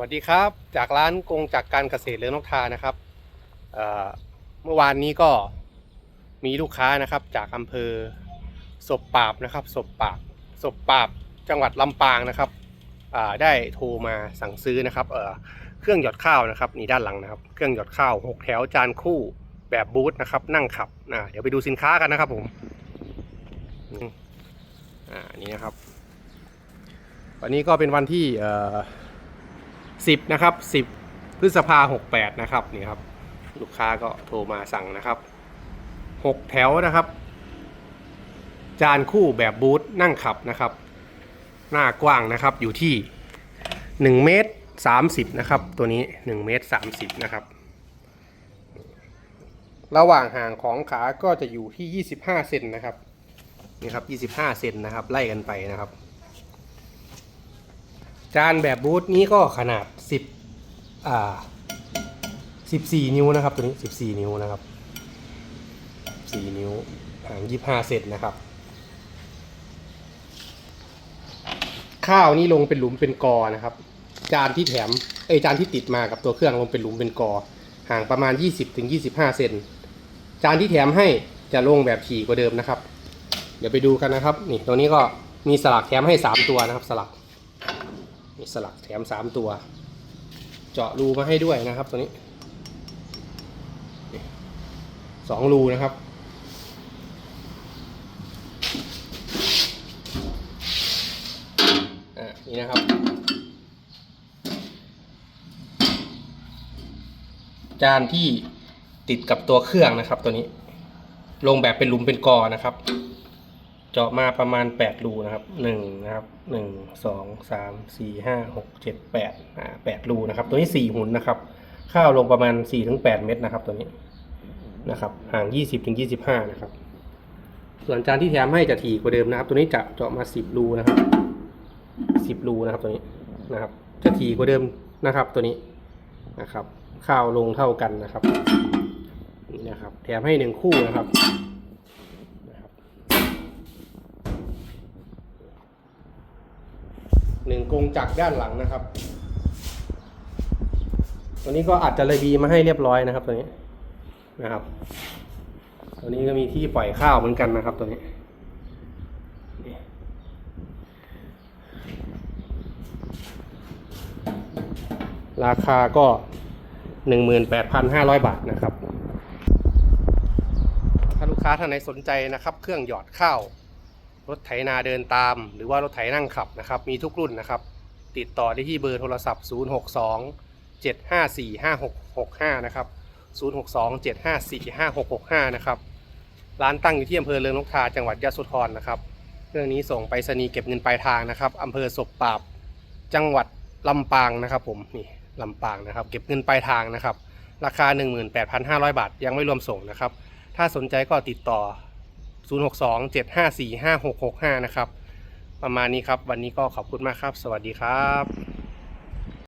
วัสดีครับ จากร้านกงจากการเกษตรเลือนกทานะครับเเมื่อวานนี้ก็มีลูกค้านะครับ จากอำเภอศพปราบนะครับศพปราบศพปราบจังหวัดลำปางนะครับได้โทรมาสั่งซื้อนะครับเเครื่องหยอดข้าวนะครับนี่ด้านหลังนะครับ เครื่องหยอดข้าวหกแถวจานคู่แบบบูธนะครับ นั่งขับนะเดี๋ยวไปดูสินค้ากันนะครับผมอืมอ่านี่นะครับ วันนี้ก็เป็นวันที่ เอ่อสิบนะครับสิบพฤษภาหกแปดนะครับนี่ครับ ลูกค้าก็โทรมาสั่งนะครับหกแถวนะครับ จานคู่แบบบูธนั่งขับนะครับ หน้ากว้างนะครับอยู่ที่หนึ่งเมตรสามสิบนะครับ ตัวนี้หนึ่งเมตรสามสิบนะครับ ระหว่างห่างของขาก็จะอยู่ที่ยี่สิบห้าเซนนะครับนี่ครับยี่สิบห้าเซนนะครับ ไล่กันไปนะครับ จานแบบบูธนี้ก็ขนาด 10อ่า14 นิ้วนะครับตัวนี้ 14 นิ้วนะครับ 4 นิ้วห่าง25 เซนนะครับ ข้าวนี่ลงเป็นหลุมเป็นกอนะครับ จานที่แถมเอจานที่ติดมากับตัวเครื่องลงเป็นหลุมเป็นกอ ห่างประมาณ 20-25 เซนจานที่แถมให้จะลงแบบถี่กว่าเดิมนะครับ เดี๋ยวไปดูกันนะครับ นี่ตัวนี้ก็มีสลักแถมให้ 3 ตัวนะครับ สลัก มีสลักแถมสามตัว เจาะรูมาให้ด้วยนะครับตัวนี้สองรูนะครับ อ่า นี่นะครับ จานที่ติดกับตัวเครื่องนะครับตัวนี้ ลงแบบเป็นหลุมเป็นกอนะครับ เจาะมาประมาณ 8 รูนะครับ1นะครับ1 2 3 4 5 6 7 8อ่า8รูนะครับ ตัวนี้ 4 หุ่นนะครับข้าวลงประมาณ 4-8 เม็ดนะครับ ตัวนี้นะครับห่าง 20-25 นะครับ ส่วนจานที่แถมให้จะถี่กว่าเดิมนะครับ ตัวนี้จะเจาะมา 10 รูนะครับ 10 รูนะครับตัวนี้นะครับ จะถี่กว่าเดิมนะครับตัวนี้นะครับ ข้าวลงเท่ากันนะครับนี่นะครับ แถมให้หนึ่งคู่นะครับ หนึ่งกงจักด้านหลังนะครับ ตัวนี้ก็อัดจระบีมาให้เรียบร้อยนะครับ ตัวนี้นะครับ ตัวนี้ก็มีที่ปล่อยข้าวเหมือนกันนะครับ ตัวนี้ราคาก็หนึ่งหมื่นแปดพันห้าร้อยบาทนะครับ ถ้าลูกค้าท่านไหนสนใจนะครับ เครื่องหยอดข้าว รถไถนาเดินตาม หรือว่ารถไถนั่งขับนะครับ มีทุกรุ่นนะครับ ติดต่อได้ที่เบอร์โทรศัพท์ 062 754 5665 นะครับ 062 754 5665 นะครับ ร้านตั้งอยู่ที่อำเภอเรืองนกทาจังหวัดยะโสธรนะครับเครื่องนี้ส่งไปรษณีย์เก็บเงินปลายทางนะครับอำเภอศพปราบ จังหวัดลำปางนะครับ ผมนี่ลำปางนะครับ เก็บเงินปลายทางนะครับ ราคา 18,500 บาทยังไม่รวมส่งนะครับ ถ้าสนใจก็ติดต่อ 062 754 5665 นะครับ ประมาณนี้ครับ วันนี้ก็ขอบคุณมากครับ สวัสดีครับ